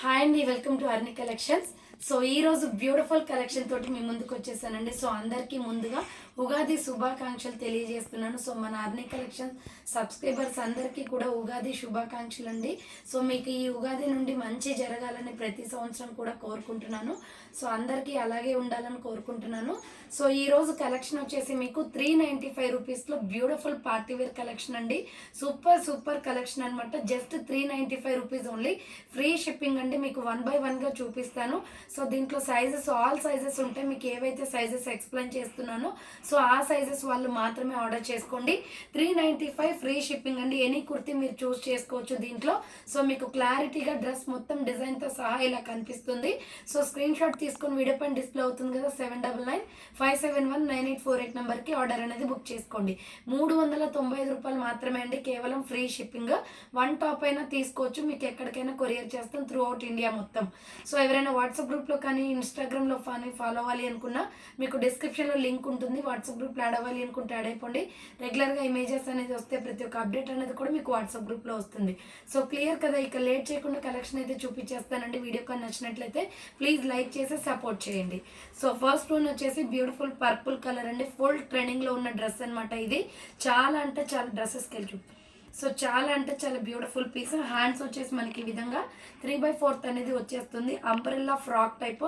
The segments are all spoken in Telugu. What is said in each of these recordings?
హాయ్ అండి welcome to Arni collections so ఈ రోజు బ్యూటిఫుల్ కలెక్షన్ తోటి మీ ముందుకు వచ్చేసానండి. సో అందరికీ ముందుగా ఉగాది శుభాకాంక్షలు తెలియజేస్తున్నాను. సో మన ఆర్ని కలెక్షన్ సబ్స్క్రైబర్స్ అందరికీ కూడా ఉగాది శుభాకాంక్షలు అండి సో మీకు ఈ ఉగాది నుండి మంచి జరగాలని ప్రతి సంవత్సరం కూడా కోరుకుంటున్నాను. సో అందరికీ అలాగే ఉండాలని కోరుకుంటున్నాను. సో ఈ రోజు కలెక్షన్ వచ్చేసి మీకు త్రీ నైంటీ ఫైవ్ రూపీస్లో బ్యూటిఫుల్ పార్టీ వేర్ కలెక్షన్ అండి. సూపర్ సూపర్ కలెక్షన్ అనమాట just three ninety five rupees only. Free shipping అండి. మీకు వన్ బై వన్గా చూపిస్తాను. సో దీంట్లో సైజెస్ ఆల్ సైజెస్ ఉంటాయి మీకు ఏవైతే సైజెస్ ఎక్స్ప్లెయిన్ చేస్తున్నానో సో ఆ సైజెస్ వాళ్ళు మాత్రమే ఆర్డర్ చేసుకోండి. Three ninety five free shipping అండి. ఎనీ కుర్తి మీరు చూస్ చేసుకోవచ్చు దీంట్లో. సో మీకు క్లారిటీగా డ్రెస్ మొత్తం డిజైన్తో సహా ఇలా కనిపిస్తుంది. సో స్క్రీన్ షాట్ తీసుకొని వీడియో పైన డిస్ప్లే అవుతుంది కదా seven double nine five seven one nine eight four eight నెంబర్కి ఆర్డర్ అనేది బుక్ చేసుకోండి. మూడు వందల తొంభై ఐదు రూపాయలు మాత్రమే అండి. కేవలం ఫ్రీ షిప్పింగ్. వన్ టాప్ అయినా తీసుకోవచ్చు. మీకు ఎక్కడికైనా కొరియర్ చేస్తాం త్రూ అవుట్ ఇండియా మొత్తం. సో ఎవరైనా వాట్సాప్ గ్రూప్లో కానీ ఇన్స్టాగ్రామ్లో కానీ ఫాలో అవ్వాలి అనుకున్నా మీకు డిస్క్రిప్షన్లో లింక్ ఉంటుంది. వాట్సాప్ గ్రూప్లో యాడ్ అవ్వాలి అనుకుంటే యాడ్ అయిపోండి. రెగ్యులర్గా ఇమేజెస్ అనేది వస్తే ప్రతి ఒక్క అప్డేట్ అనేది కూడా మీకు వాట్సాప్ గ్రూప్లో వస్తుంది. సో క్లియర్ కదా ఇక లేట్ చేయకుండా కలెక్షన్ అయితే చూపించేస్తానండి. వీడియో కానీ నచ్చినట్లయితే ప్లీజ్ లైక్ చేసి సపోర్ట్ చేయండి. సో ఫస్ట్ వన్ వచ్చేసి బ్యూటిఫుల్ పర్పుల్ కలర్ అండి. ఫుల్ ట్రెండింగ్లో ఉన్న డ్రెస్ అన్నమాట ఇది. చాలా అంటే చాలా డ్రెస్సెస్కి వెళ్ళి చూపి సో చాలా అంటే చాలా బ్యూటిఫుల్ పీస్ హ్యాండ్స్ వచ్చేసి మనకి ఈ విధంగా త్రీ బై ఫోర్త్ అనేది వచ్చేస్తుంది. అంబ్రెల్లా ఫ్రాక్ టైప్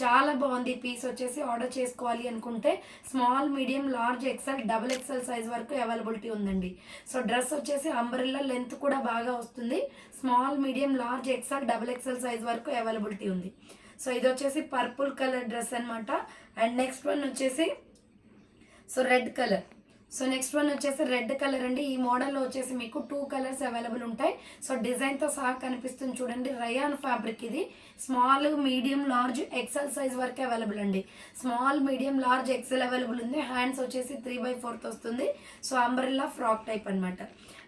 చాలా బాగుంది పీస్ వచ్చేసి ఆర్డర్ చేసుకోవాలి అనుకుంటే small medium large XL double XL size వరకు అవైలబిలిటీ ఉందండి. సో డ్రెస్ వచ్చేసి అంబ్రెల్లా లెంత్ కూడా బాగా వస్తుంది. Small medium large XL double XL size వరకు అవైలబిలిటీ ఉంది. సో ఇది వచ్చేసి పర్పుల్ కలర్ డ్రెస్ అనమాట అండ్ నెక్స్ట్ వన్ వచ్చేసి so red colour so next one వచ్చేసి రెడ్ కలర్ అండి. ఈ మోడల్లో వచ్చేసి మీకు టూ కలర్స్ అవైలబుల్ ఉంటాయి. సో డిజైన్తో సహా కనిపిస్తుంది చూడండి. రయాన్ ఫ్యాబ్రిక్ ఇది. Small medium large XL size వరకు అవైలబుల్ అండి. Small medium large XL available ఉంది. హ్యాండ్స్ వచ్చేసి త్రీ బై ఫోర్త్ వస్తుంది. సో అంబ్రెల్లా ఫ్రాక్ టైప్ అన్నమాట.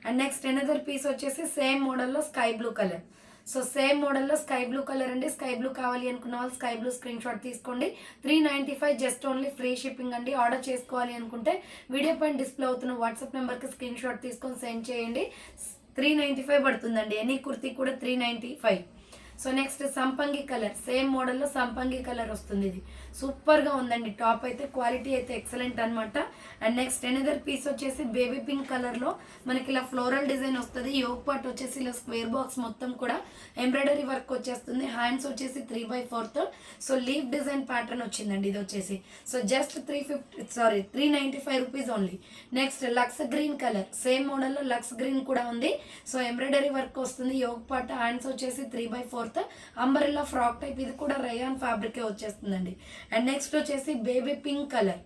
అండ్ నెక్స్ట్ ఎనదర్ పీస్ వచ్చేసి సేమ్ మోడల్లో sky blue colour so same మోడల్లో స్కై బ్లూ కలర్ అండి. స్కై బ్లూ కావాలి అనుకున్న వాళ్ళు స్కై బ్లూ స్క్రీన్ షాట్ తీసుకోండి. Three ninety five just only free shipping అండి. ఆర్డర్ చేసుకోవాలి అనుకుంటే వీడియో పైన డిస్ప్లే అవుతున్న వాట్సాప్ నెంబర్కి స్క్రీన్ షాట్ తీసుకొని సెండ్ చేయండి. త్రీ నైంటీ ఫైవ్ పడుతుందండి. ఎనీ కుర్తీ కూడా three ninety five. So next సంపంగి కలర్ సేమ్ మోడల్లో సంపంగి కలర్ వస్తుంది ఇది. సూపర్గా ఉందండి టాప్ అయితే క్వాలిటీ అయితే ఎక్సలెంట్ అనమాట అండ్ నెక్స్ట్ ఎనదర్ పీస్ వచ్చేసి బేబీ పింక్ కలర్లో మనకి ఇలా ఫ్లోరల్ డిజైన్ వస్తుంది. యోగ్ పార్ట్ వచ్చేసి ఇలా స్క్వేర్ బాక్స్ మొత్తం కూడా ఎంబ్రాయిడరీ వర్క్ వచ్చేస్తుంది. హ్యాండ్స్ వచ్చేసి three by fourth so leaf design pattern వచ్చిందండి ఇది వచ్చేసి. So just three fifty sorry three ninety five rupees only. Next lux green colour same మోడల్లో లక్స్ గ్రీన్ కూడా ఉంది. సో ఎంబ్రాయిడరీ వర్క్ వస్తుంది యోగ్ పార్ట్ హ్యాండ్స్ వచ్చేసి three by four fourth umbrella frock type ఇది కూడా రయాన్ ఫ్యాబ్రికే వచ్చేస్తుందండి. అండ్ నెక్స్ట్ వచ్చేసి బేబీ పింక్ కలర్.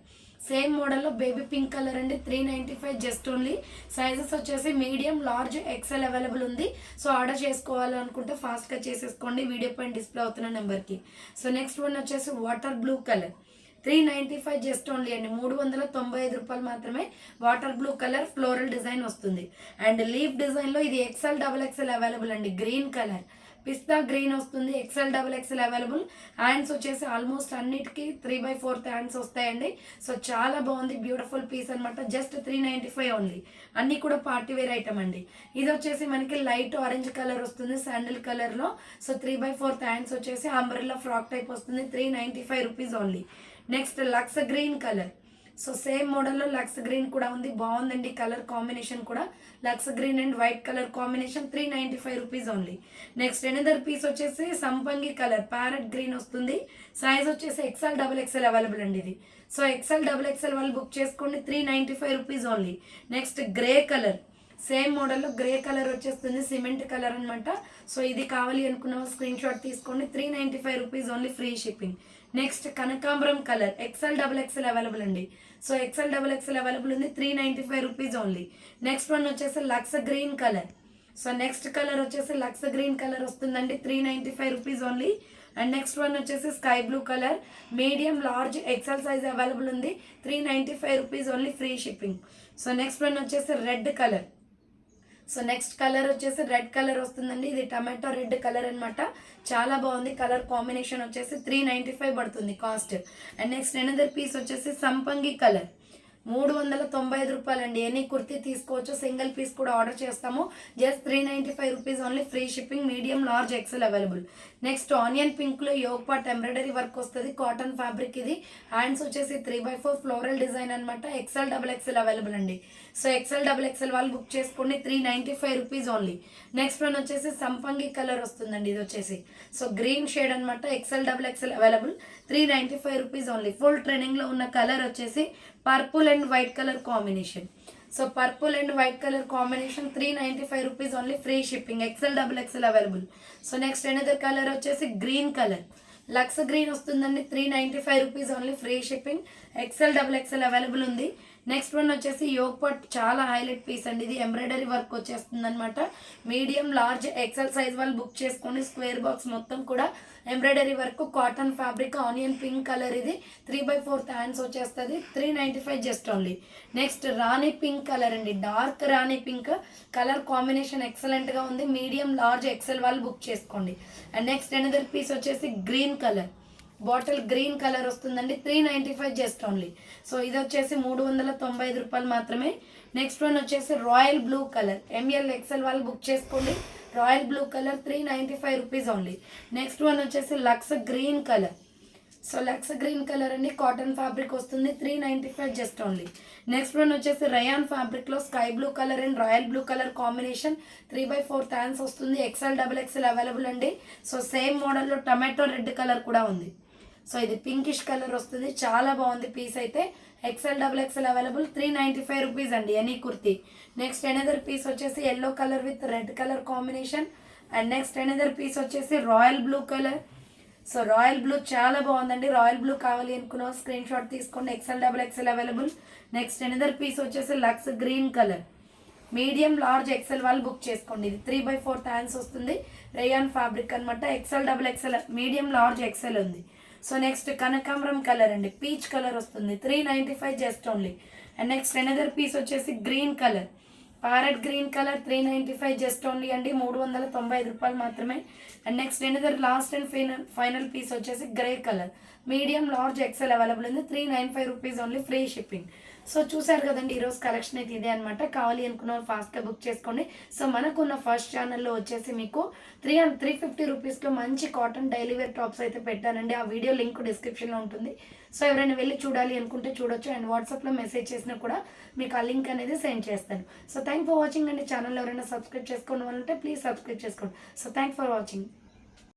సేమ్ మోడల్లో బేబీ పింక్ కలర్ అండి three ninety five just only sizes వచ్చేసి మీడియం లార్జ్ ఎక్సెల్ అవైలబుల్ ఉంది. సో ఆర్డర్ చేసుకోవాలనుకుంటే ఫాస్ట్గా చేసేసుకోండి. వీడియో పైన డిస్ప్లే అవుతున్న నెంబర్కి సో నెక్స్ట్ వన్ వచ్చేసి water blue colour. Three ninety five just only అండి. మూడు వందల తొంభై ఐదు రూపాయలు మాత్రమే water blue colour floral design వస్తుంది. అండ్ లీఫ్ డిజైన్లో ఇది ఎక్సెల్ డబుల్ ఎక్సెల్ అవైలబుల్ అండి. Green colour. పిస్తా గ్రీన్ వస్తుంది XL double XL available hands వచ్చేసి ఆల్మోస్ట్ అన్నిటికీ త్రీ బై ఫోర్త్ హ్యాండ్స్ వస్తాయండి. సో చాలా బాగుంది బ్యూటిఫుల్ పీస్ అనమాట just three ninety five only అన్నీ కూడా పార్టీ వేర్ ఐటమ్ అండి. ఇది వచ్చేసి మనకి లైట్ ఆరెంజ్ కలర్ వస్తుంది శాండిల్ కలర్లో so three by fourth hands వచ్చేసి అంబ్రెల్లా ఫ్రాక్ టైప్ వస్తుంది three ninety five rupees only next lux green colour so same మోడల్లో లక్స్ గ్రీన్ కూడా ఉంది. బాగుందండి కలర్ కాంబినేషన్ కూడా. Lux green and white colour combination three ninety five rupees only. Next another piece వచ్చేసి సంపంగి కలర్ ప్యారెట్ గ్రీన్ వస్తుంది. సైజ్ వచ్చేసి ఎక్సెల్ డబుల్ ఎక్సెల్ అవైలబుల్ అండి ఇది. సో ఎక్సెల్ డబుల్ ఎక్సెల్ వాళ్ళు బుక్ చేసుకోండి three ninety five rupees only. Next grey colour. Same మోడల్లో గ్రే కలర్ వచ్చేస్తుంది సిమెంట్ కలర్ అనమాట సో ఇది కావాలి అనుకున్న స్క్రీన్ షాట్ తీసుకోండి. Three ninety five rupees only free shipping. Next కనకాంబరం colour. XL double XL available అండి. So XL double XL available ఉంది. Three ninety five rupees only next one వచ్చేసి lux green colour so next colour వచ్చేసి లక్స్ గ్రీన్ కలర్ వస్తుందండి. Three ninety five rupees only and next one వచ్చేసి sky blue colour medium large XL size available ఉంది. Three ninety five rupees only free shipping so next one వచ్చేసి red colour so next colour వచ్చేసి రెడ్ కలర్ వస్తుందండి. ఇది టమాటో రెడ్ కలర్ అనమాట చాలా బాగుంది కలర్ కాంబినేషన్ వచ్చేసి త్రీ నైంటీ ఫైవ్ పడుతుంది cost. And next another piece వచ్చేసి సంపంగి కలర్. మూడు వందల తొంభై ఐదు రూపాయలండి. ఎనీ కుర్తీ తీసుకోవచ్చు సింగిల్ పీస్ కూడా ఆర్డర్ చేస్తాము. Just three ninety five rupees only free shipping medium large XL available. Next onion పింక్లో yoke part embroidery work వస్తుంది కాటన్ ఫ్యాబ్రిక్ ఇది. హ్యాండ్స్ వచ్చేసి three by four floral design అనమాట ఎక్సెల్ డబుల్ ఎక్సెల్ అవైలబుల్ అండి. సో ఎక్సెల్ డబుల్ ఎక్సెల్ వాళ్ళు బుక్ చేసుకోండి three ninety five rupees only. Next one వచ్చేసి సంపంగి కలర్ వస్తుందండి ఇది వచ్చేసి. సో గ్రీన్ షేడ్ అనమాట XL double XL available. Three ninety five rupees only full ట్రెండింగ్లో ఉన్న కలర్ వచ్చేసి purple and white colour combination so purple and white colour combination three ninety five rupees only free shipping XL double XL available so next another colour వచ్చేసి గ్రీన్ కలర్ లక్స్ గ్రీన్ వస్తుందండి. Three ninety five rupees only free shipping XL double XL available ఉంది. నెక్స్ట్ వన్ వచ్చేసి యోగ్ పట్ చాలా హైలైట్ పీస్ అండి. ఇది ఎంబ్రాయిడరీ వర్క్ వచ్చేస్తుంది అనమాట మీడియం లార్జ్ ఎక్సెల్ సైజ్ వాళ్ళు బుక్ చేసుకోండి స్క్వేర్ బాక్స్ మొత్తం కూడా embroidery work cotton fabric onion pink colour ఇది. త్రీ బై ఫోర్త్ హ్యాండ్స్ వచ్చేస్తుంది. Three ninety five just only next rani pink colour అండి. Dark rani pink colour combination ఎక్సలెంట్గా ఉంది. మీడియం లార్జ్ ఎక్సెల్ వాళ్ళు బుక్ చేసుకోండి. అండ్ నెక్స్ట్ ఎనదర్ పీస్ వచ్చేసి green colour bottle green colour వస్తుందండి. Three ninety five just only so ఇది వచ్చేసి మూడు వందల తొంభై ఐదు రూపాయలు మాత్రమే. నెక్స్ట్ వన్ వచ్చేసి royal blue colour M L XL వాళ్ళు బుక్ చేసుకోండి. Royal blue colour three ninety five rupees only next one వచ్చేసి లక్స్ గ్రీన్ కలర్ సో లక్స్ గ్రీన్ కలర్ అండి కాటన్ ఫ్యాబ్రిక్ వస్తుంది three ninety five just only next one వచ్చేసి రయాన్ ఫ్యాబ్రిక్లో sky blue colour and royal blue colour combination three by four థ్యాన్స్ వస్తుంది ఎక్సెల్ డబుల్ ఎక్సెల్ అవైలబుల్ అండి. సో సేమ్ మోడల్లో టమాటో రెడ్ కలర్ కూడా ఉంది. సో ఇది పింకిష్ కలర్ వస్తుంది చాలా బాగుంది పీస్ అయితే. XL double XL available three ninety five rupees అండి any kurti next another piece వచ్చేసి yellow colour with red colour combination and next another piece వచ్చేసి royal blue colour so royal blue చాలా బాగుందండి. రాయల్ బ్లూ కావాలి అనుకున్నాం స్క్రీన్ షాట్ తీసుకోండి. XL double XL available next another piece వచ్చేసి Lux green colour medium large XL వాళ్ళు బుక్ చేసుకోండి. ఇది త్రీ బై ఫోర్ హ్యాండ్స్ వస్తుంది. రేయాన్ ఫ్యాబ్రిక్ అనమాట XL double XL medium large XL ఉంది. సో నెక్స్ట్ కనకాంబరం కలర్ అండి. పీచ్ కలర్ వస్తుంది. Three ninety five just only and next another piece వచ్చేసి green colour parrot green colour three ninety five just only అండి. మూడు వందల తొంభై ఐదు రూపాయలు మాత్రమే. And next another last and final final piece వచ్చేసి grey colour medium large XL available ఉంది. Three nine five rupees only free shipping so చూసారు కదండి ఈరోజు కలెక్షన్ అయితే ఇదే అనమాట కావాలి అనుకున్న వాళ్ళు ఫాస్ట్గా బుక్ చేసుకోండి. సో మనకున్న ఫస్ట్ ఛానల్లో వచ్చేసి మీకు త్రీ హండ్రెడ్ త్రీ ఫిఫ్టీ రూపీస్లో మంచి కాటన్ డైలీ వేర్ టాప్స్ అయితే పెట్టానండి. ఆ వీడియో లింక్ డిస్క్రిప్షన్లో ఉంటుంది. సో ఎవరైనా వెళ్ళి చూడాలి అనుకుంటే చూడొచ్చు. అండ్ వాట్సాప్లో మెసేజ్ చేసినా కూడా మీకు ఆ లింక్ అనేది సెండ్ చేస్తాను. సో థ్యాంక్ ఫర్ వాచింగ్ అండి. ఛానల్ ఎవరైనా సబ్స్క్రైబ్ చేసుకోవాలంటే ప్లీజ్ సబ్స్క్రైబ్ చేసుకోండి. So thank for watching